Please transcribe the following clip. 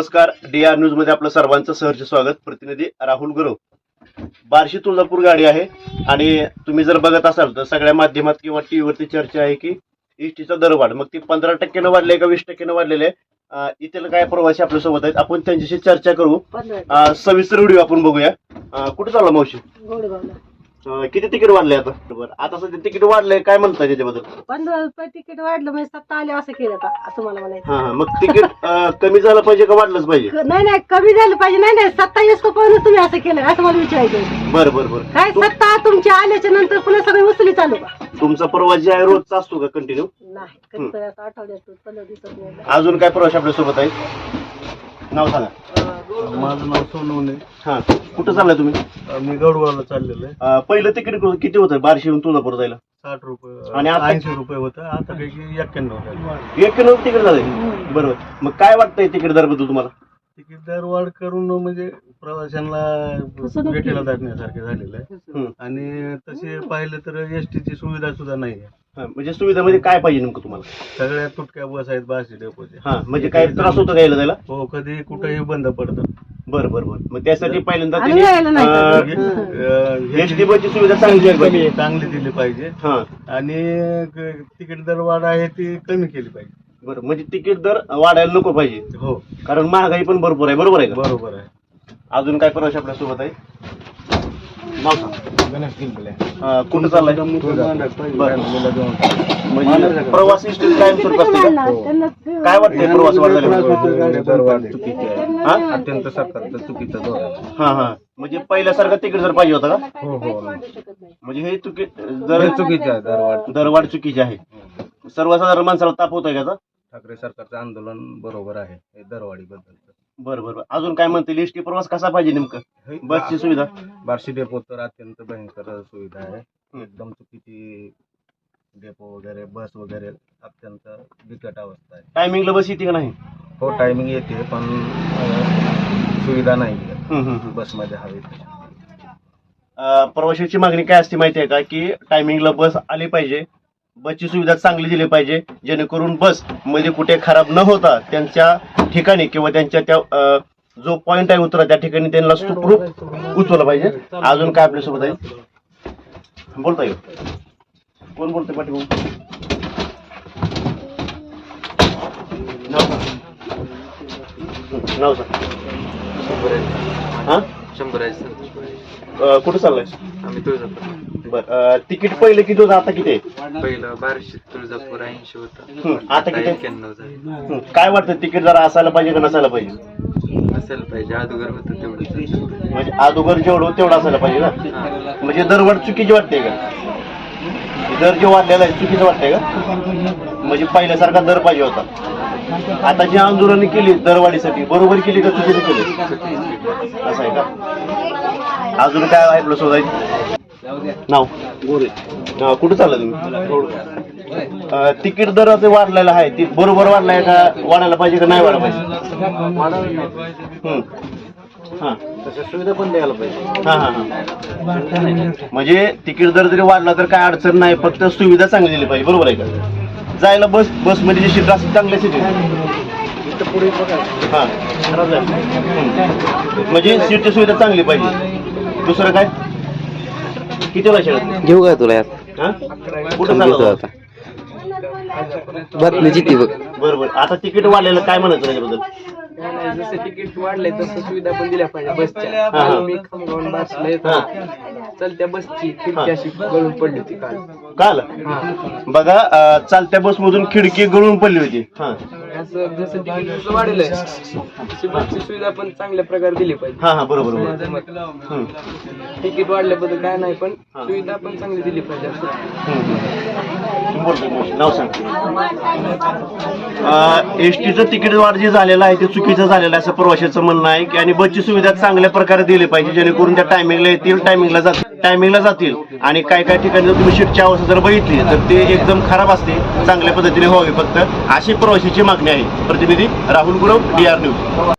नमस्कार. D R न्यूजमध्ये आपलं सर्वांचं सहर्ष स्वागत. प्रतिनिधी राहुल गुरव बार्शी तुळजापूर गाडी आहे आणि तुम्ही जर बघत असाल तर सगळ्या माध्यमात किंवा टीव्ही वरती चर्चा आहे की इष्टीचा दर वाढ मग ती पंधरा टक्क्यानं वाढले का वीस टक्क्यानं वाढलेले इथे काय प्रवासी आपल्यासोबत आहेत? आपण त्यांच्याशी चर्चा करू. सविस्तर व्हिडिओ आपण बघूया. कुठे चालला मावशी? अं, किती तिकीट वाढले आता? बरं आता सध्या तिकीट वाढलंय काय म्हणताय त्याच्याबद्दल? पंधरा रुपये तिकीट वाढलं म्हणजे सत्ता आले असं केलं का असं मला म्हणायचं. हा हा मग तिकीट अं, कमी झालं पाहिजे का वाढलंच पाहिजे? क- नाही नाही कमी झालं पाहिजे नाही नाही सत्ता येतो पण तुम्ही असं केलं असं मला विचारायचं होतं. बरं बरं बरं. काय सत्ता तुमच्या आल्याच्यानंतर पुन्हा सगळे वसुली चालू का? तुमचा प्रवास जे आहे रोजचा असतो का कंटिन्यू नाही कधी आठवड्यात पंधरा दिवसात नाही. अजून काय प्रवास आपल्यासोबत आहेत नाव सांगा. माझं नाव सोनवणे हा. कुठं चाललाय तुम्ही? मी गडवाला चाललेलं आहे. अं, पहिलं तिकीट किती होतं? बारशेहून तुळजापूर जायला. साठ रुपये आणि आता? ऐंशी रुपये होतं. आता काही एक्क्याण्णव झालं. एक किलो तिकीट झालंय. बरोबर. मग काय वाटतंय तिकीट दरबद्दल तुम्हाला? तिकीट दर वाढ करून म्हणजे प्रवाशांना भेटीला जाण्यासारखे झालेलं आहे. हं. आणि तसे पाहिलं तर एस टीची सुविधा सुद्धा नाही आहे. हा, म्हणजे सुविधामध्ये काय पाहिजे नेमकं तुम्हाला? सगळ्या तुटक्या बस आहेत बार्शी डेपोचे. हा म्हणजे काय त्रास होतो का यायला जायला हो कधी कुठेही बंद पडतं. बरं बरं बरं. मग त्यासाठी पहिल्यांदा आणि यायला नाही एस टी बसची सुविधा चांगली पाहिजे चांगली दिली पाहिजे. हा. आणि तिकीट दर वाढ आहे ती कमी केली पाहिजे. बरं म्हणजे तिकीट दर वाढायला नको पाहिजे. हो. कारण महागाई पण भरपूर आहे बरोबर आहे का? बरोबर आहे. अजून काय प्रवास आपल्यासोबत आहे नाव सांग. गणेश अं, कुठं चाललाय? म्हणजे प्रवास हिस्ट्री कायम स्वरूप असते का? त्यांना काय वाटतंय प्रवास वाढलेला हा? अत्यंत सरकारचं चुकीचं धोरण हा हा. म्हणजे पहिल्यासारखं तिकीट जर पाहिजे होता का? हो हो. म्हणजे हे तिकीट जर चुकीचं आहे दरवाढ दरवाढ चुकीची आहे. सर्वसाधारण माणसाला ताप होत आहे का याचा? ठाकरे सरकारचं आंदोलन बरोबर आहे हे दरवाढी बद्दल बरं बरं बरं. अजून काय म्हणतील? एसटी प्रवास कसा पाहिजे नेमकं? बसची सुविधा? बार्शी डेपो तर अत्यंत भयंकर सुविधा आहे. एकदम चुकीची डेपो वगैरे बस वगैरे अत्यंत बिकट अवस्था आहे. टायमिंगला बस येते का नाही? हो टायमिंग येते पण अं, सुविधा नाही आहे. हम्म, हम्म, हम्म. बसमध्ये हवी तशी. अं, प्रवाशाची मागणी काय असते माहिती आहे का? की टायमिंगला बस आली पाहिजे बसची सुविधा चांगली दिली पाहिजे. जेणेकरून बसमध्ये कुठे खराब न होता त्यांच्या ठिकाणी किंवा त्यांच्या त्या जो पॉइंट आहे उतरा त्या ठिकाणी त्यांना सुखरूप उचवलं पाहिजे. अजून काय आपल्यासोबत आहे? बोलता येईल. कोण बोलतोय पाठीभाऊ नाव सर नाव सर हा? शंभर आहे. अं, कुठं चाललाय? आम्ही तुळजापूर. बर तिकीट पहिलं किती होतं आता किती आहे? पहिलं बाराशे तुळजापूर ऐंशी होतं. हं, आता किती? एक्क्याण्णव झालं. हं, काय वाटतं तिकीट जरा असायला पाहिजे का नसायला पाहिजे? पाहिजे अगोदर होतं तेवढंच म्हणजे अगोदर जेवढं होतं तेवढं असायला पाहिजे ना? म्हणजे दरवाढ चुकीची वाटते का? दर जे वाढलेला आहे चुकीचं वाटतंय का? म्हणजे पहिल्यासारखा दर पाहिजे होता. आता जी आंदोलनं केली दरवाढीसाठी बरोबर केली का चुकीचं केली? असं आहे का? अजून काय आहे आपलं शोधायचं? नाव? गोरे कुठं चाललं तुम्ही? तिकीट दर ते वाढलेलं आहे. ती बरोबर वाढलाय का वाढायला पाहिजे का नाही वाढायला पाहिजे. हां. सुविधा पण द्यायला पाहिजे. हा हा हा. म्हणजे तिकीट दर जरी वाढला तर काय अडचण नाही. फक्त सुविधा चांगली दिली पाहिजे. बरोबर आहे का? जायला बस बसमध्ये जी सीट असते चांगल्या सीट हा. म्हणजे सीटची सुविधा चांगली पाहिजे. दुसरं काय? किती वेळा शाळेत? घेऊ काय तुला यात? हा? कुठं होता? आता. बघ. बरोबर आता तिकीट वाढलेलं काय म्हणायचं त्याच्याबद्दल? जसं तिकीट वाढलंय तसं सुविधा पण दिल्या पाहिजे बसच्या. हा. काल मी खामगावून बसला हा. चलत्या बसची खिडकी अशी गळून पडली होती काल. काल? बघा अं, चालत्या बस मधून खिडकी गळून पडली होती. हा. असं जसं वाढलंय तशी बसची सुविधा पण चांगल्या प्रकारे दिली पाहिजे. हा हा बरोबर बरोबर. माझं मत. हम्म. तिकीट वाढल्याबद्दल काय नाही पण. सुविधा पण चांगली दिली पाहिजे असं. नाव सांग. एस टीचं तिकीट वाढ जे झालेलं आहे ते चुकीचं झालेलं आहे असं प्रवाशाचं म्हणणं आहे की आणि बसची सुविधा चांगल्या प्रकारे दिली पाहिजे जेणेकरून त्या टायमिंगला येतील टायमिंगला जात टायमिंगला जातील. आणि काय काय ठिकाणी जर तुम्ही सीटची अवस्था जर बघितली तर ते एकदम खराब असते चांगल्या पद्धतीने व्हावी फक्त. अशी प्रवाशाची मागणी आहे प्रतिनिधी Rahul Gurav D R news